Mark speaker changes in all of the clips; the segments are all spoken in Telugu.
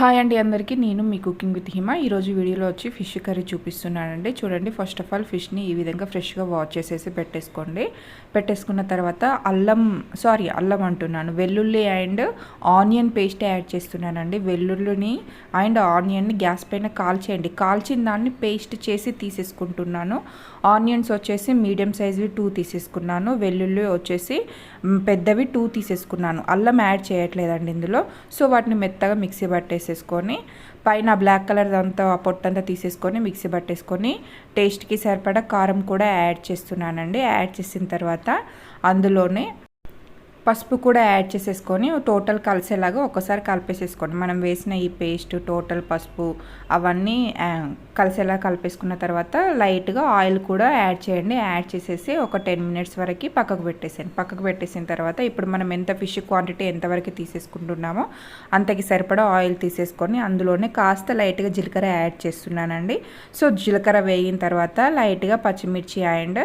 Speaker 1: హాయ్ అండి అందరికీ. నేను మీ కుకింగ్ విత్ హిమ. ఈరోజు వీడియోలో వచ్చి ఫిష్ కర్రీ చూపిస్తున్నానండి. చూడండి ఫస్ట్ ఆఫ్ ఆల్ ఫిష్ని ఈ విధంగా ఫ్రెష్గా వాష్ చేసేసి పెట్టేసుకోండి. పెట్టేసుకున్న తర్వాత అల్లం సారీ అల్లం అంటున్నాను. వెల్లుల్లి అండ్ ఆనియన్ పేస్ట్ యాడ్ చేస్తున్నానండి. వెల్లుల్లిని అండ్ ఆనియన్ని గ్యాస్ పైన కాల్చేయండి. కాల్చిన దాన్ని పేస్ట్ చేసి తీసేసుకుంటున్నాను. ఆనియన్స్ వచ్చేసి మీడియం సైజ్వి టూ తీసేసుకున్నాను. వెల్లుల్లి వచ్చేసి పెద్దవి టూ తీసేసుకున్నాను. అల్లం యాడ్ చేయట్లేదండి ఇందులో. సో వాటిని మెత్తగా మిక్సీ పట్టేసి పట్టేసేసుకొని పైన బ్లాక్ కలర్ అంతా ఆ పొట్టంతా తీసేసుకొని మిక్సీ పట్టేసుకొని టేస్ట్కి సరిపడా కారం కూడా యాడ్ చేస్తున్నానండి. యాడ్ చేసిన తర్వాత అందులోనే పసుపు కూడా యాడ్ చేసేసుకొని టోటల్ కలిసేలాగా ఒకసారి కలిపేసేసుకోండి. మనం వేసిన ఈ పేస్ట్ టోటల్ పసుపు అవన్నీ కలిసేలా కలిపేసుకున్న తర్వాత లైట్గా ఆయిల్ కూడా యాడ్ చేయండి. యాడ్ చేసేసి ఒక టెన్ మినిట్స్ వరకు పక్కకు పెట్టేసాను పక్కకు పెట్టేసిన తర్వాత ఇప్పుడు మనం ఎంత ఫిష్ క్వాంటిటీ ఎంతవరకు తీసేసుకుంటున్నామో అంతకి సరిపడా ఆయిల్ తీసేసుకొని అందులోనే కాస్త లైట్గా జీలకర్ర యాడ్ చేస్తున్నానండి. సో జీలకర్ర వేగిన తర్వాత లైట్గా పచ్చిమిర్చి అండ్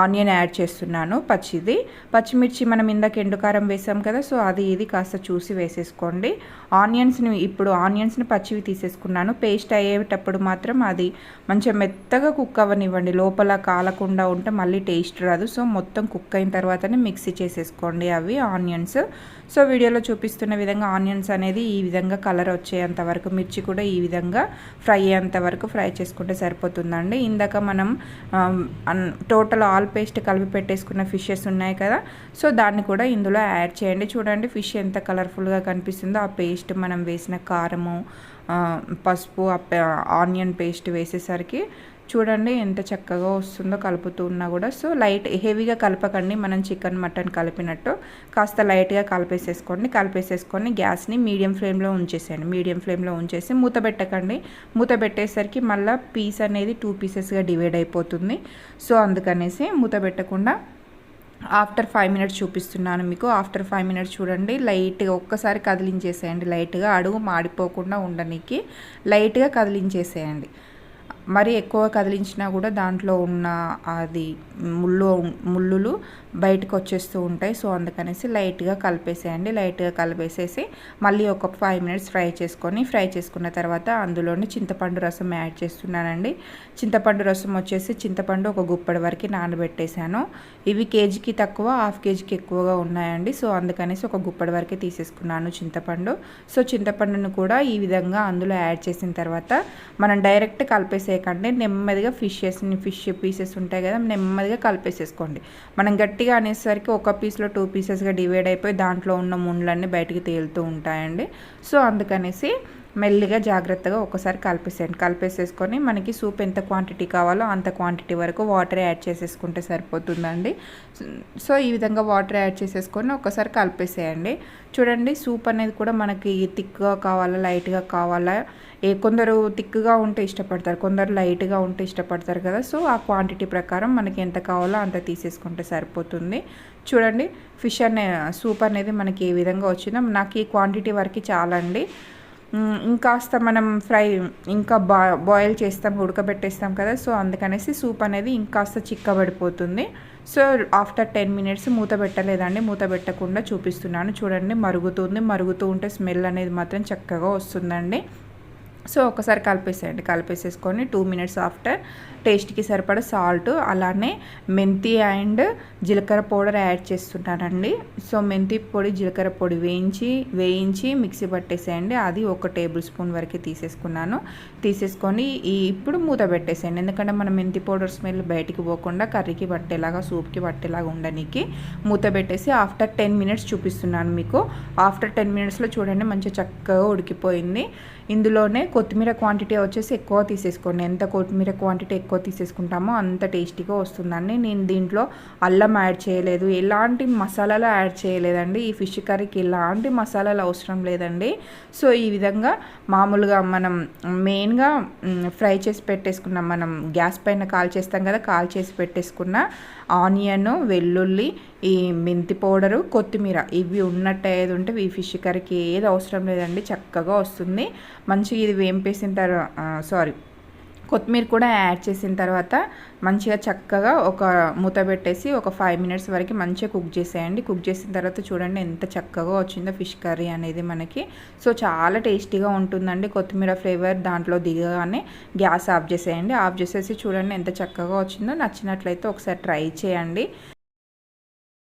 Speaker 1: ఆనియన్ యాడ్ చేస్తున్నాను పచ్చిది. పచ్చిమిర్చి మనం ఇందాక ఎండుకారం వేసాం కదా సో అది ఇది కాస్త చూసి వేసేసుకోండి. ఆనియన్స్ని ఇప్పుడు ఆనియన్స్ని పచ్చివి తీసేసుకున్నాను. పేస్ట్ అయ్యేటప్పుడు మాత్రం అది మంచిగా మెత్తగా కుక్ అవ్వనివ్వండి. లోపల కాలకుండా ఉంటే మళ్ళీ టేస్ట్ రాదు. సో మొత్తం కుక్ అయిన తర్వాతనే మిక్సీ చేసేసుకోండి అవి ఆనియన్స్. సో వీడియోలో చూపిస్తున్న విధంగా ఆనియన్స్ అనేది ఈ విధంగా కలర్ వచ్చేంత వరకు మిర్చి కూడా ఈ విధంగా ఫ్రై అయ్యేంత వరకు ఫ్రై చేసుకుంటే సరిపోతుందండి. ఇందాక మనం టోటల్ ఆల్ పేస్ట్ కలిపి పెట్టేసుకున్న ఫిషెస్ ఉన్నాయి కదా. సో దాన్ని కూడా ఇందులో యాడ్ చేయండి. చూడండి ఫిష్ ఎంత కలర్ఫుల్గా కనిపిస్తుందో. ఆ పేస్ట్ మనం వేసిన కారము ఆ, పసుపు ఆ పే- ఆనియన్ పేస్ట్ వేసేసరికి చూడండి ఎంత చక్కగా వస్తుందో కలుపుతూ ఉన్నా కూడా. సో లైట్ హెవీగా కలపకండి. మనం చికెన్ మటన్ కలిపినట్టు. కాస్త లైట్గా కలిపేసేసుకోండి. కలిపేసేసుకొని గ్యాస్ని మీడియం ఫ్లేమ్లో ఉంచేసేయండి. మీడియం ఫ్లేమ్లో ఉంచేసి మూత పెట్టకండి. మూత పెట్టేసరికి మళ్ళీ పీస్ అనేది టూ పీసెస్గా డివైడ్ అయిపోతుంది. సో అందుకనేసి మూత పెట్టకుండా ఆఫ్టర్ ఫైవ్ మినిట్స్ చూపిస్తున్నాను మీకు. ఆఫ్టర్ ఫైవ్ మినిట్స్ చూడండి. లైట్గా ఒక్కసారి కదిలించేసేయండి. లైట్గా అడుగు మాడిపోకుండా ఉండనీకి లైట్గా కదిలించేసేయండి. మరి ఎక్కువ కదిలించినా కూడా దాంట్లో ఉన్న అది ముళ్ళు ముళ్ళులు బయటకు వచ్చేస్తూ ఉంటాయి. సో అందుకనేసి లైట్గా కలిపేసేయండి. లైట్గా కలిపేసేసి మళ్ళీ ఒక ఫైవ్ మినిట్స్ ఫ్రై చేసుకొని ఫ్రై చేసుకున్న తర్వాత అందులోనే చింతపండు రసం యాడ్ చేస్తున్నానండి. చింతపండు రసం వచ్చేసి చింతపండు ఒక గుప్పడి వరకు నానబెట్టేశాను. ఇవి కేజీకి తక్కువ హాఫ్ కేజీకి ఎక్కువగా ఉన్నాయండి. సో అందుకనేసి ఒక గుప్పడి వరకే తీసేసుకున్నాను చింతపండు. సో చింతపండును కూడా ఈ విధంగా అందులో యాడ్ చేసిన తర్వాత మనం డైరెక్ట్ కలిపేసే కలిపేసేయకండి నెమ్మదిగా ఫిషెస్ ఫిష్ పీసెస్ ఉంటాయి కదా నెమ్మదిగా కలిపేసేసుకోండి. మనం గట్టిగా అనేసరికి ఒక పీస్లో టూ పీసెస్గా డివైడ్ అయిపోయి దాంట్లో ఉన్న ముండ్లన్నీ బయటికి తేలుతూ ఉంటాయండి. సో అందుకనేసి మెల్లిగా జాగ్రత్తగా ఒకసారి కలిపేసేయండి. కలిపేసేసుకొని మనకి సూప్ ఎంత క్వాంటిటీ కావాలో అంత క్వాంటిటీ వరకు వాటర్ యాడ్ చేసేసుకుంటే సరిపోతుందండి. సో ఈ విధంగా వాటర్ యాడ్ చేసేసుకొని ఒకసారి కలిపేసేయండి. చూడండి సూప్ అనేది కూడా మనకి థిక్గా కావాలా లైట్గా కావాలా? ఏ కొందరు థిక్గా ఉంటే ఇష్టపడతారు కొందరు లైట్గా ఉంటే ఇష్టపడతారు కదా? సో ఆ క్వాంటిటీ ప్రకారం మనకి ఎంత కావాలో అంత తీసేసుకుంటే సరిపోతుంది. చూడండి ఫిష్ అనే సూప్ అనేది మనకి ఏ విధంగా వచ్చిందో. నాకు ఈ క్వాంటిటీ వరకు చాలండి. ఇంకాస్త మనం ఫ్రై ఇంకా బా బాయిల్ చేస్తాం ఉడకబెట్టేస్తాం కదా సో అందుకనేసి సూప్ అనేది ఇంకాస్త చిక్కబడిపోతుంది. సో ఆఫ్టర్ టెన్ మినిట్స్ మూత పెట్టలేదండి మూత పెట్టకుండా చూపిస్తున్నాను. చూడండి మరుగుతుంది మరుగుతూ ఉంటే స్మెల్ అనేది మాత్రం చక్కగా వస్తుందండి. సో ఒకసారి కలిపేసేయండి. కలిపేసేసుకొని టూ మినిట్స్ ఆఫ్టర్ టేస్ట్కి సరిపడా సాల్ట్ అలానే మెంతి అండ్ జీలకర్ర పౌడర్ యాడ్ చేస్తున్నానండి. సో మెంతి పొడి జీలకర్ర పొడి వేయించి వేయించి మిక్సీ పట్టేసేయండి. అది ఒక టేబుల్ స్పూన్ వరకు తీసేసుకున్నాను. తీసేసుకొని ఈ ఇప్పుడు మూత పెట్టేసేయండి. ఎందుకంటే మన మెంతి పౌడర్ స్మెల్ బయటికి పోకుండా కర్రీకి పట్టేలాగా సూప్కి పట్టేలాగా ఉండడానికి మూత పెట్టేసి ఆఫ్టర్ టెన్ మినిట్స్ చూపిస్తున్నాను మీకు. ఆఫ్టర్ టెన్ మినిట్స్లో చూడండి మంచిగా చక్కగా ఉడికిపోయింది. ఇందులోనే కొత్తిమీర క్వాంటిటీ వచ్చేసి ఎక్కువ తీసేసుకోండి. ఎంత కొత్తిమీర క్వాంటిటీ ఎక్కువ తీసేసుకుంటామో అంత టేస్టీగా వస్తుందండి. నేను దీంట్లో అల్లం యాడ్ చేయలేదు. ఎలాంటి మసాలాలు యాడ్ చేయలేదండి. ఈ ఫిష్ కర్రీకి ఎలాంటి మసాలాలు అవసరం లేదండి. సో ఈ విధంగా మామూలుగా మనం మెయిన్గా ఫ్రై చేసి పెట్టేసుకున్నాం మనం గ్యాస్ పైన కాల్ చేస్తాం కదా కాల్ చేసి పెట్టేసుకున్న ఆనియన్ వెల్లుల్లి ఈ మెంతి పౌడరు కొత్తిమీర ఇవి ఉన్నట్టు ఏది ఉంటే ఈ ఫిష్ కర్రీకి ఏది అవసరం లేదండి చక్కగా వస్తుంది. మంచిగా ఇది వేంపేసిన తర్వాత సారీ కొత్తిమీర కూడా యాడ్ చేసిన తర్వాత మంచిగా చక్కగా ఒక మూత పెట్టేసి ఒక ఫైవ్ మినిట్స్ వరకు మంచిగా కుక్ చేసేయండి. కుక్ చేసిన తర్వాత చూడండి ఎంత చక్కగా వచ్చిందో ఫిష్ కర్రీ అనేది మనకి. సో చాలా టేస్టీగా ఉంటుందండి. కొత్తిమీర ఫ్లేవర్ దాంట్లో దిగగానే గ్యాస్ ఆఫ్ చేసేయండి. ఆఫ్ చేసేసి చూడండి ఎంత చక్కగా వచ్చిందో. నచ్చినట్లయితే ఒకసారి ట్రై చేయండి.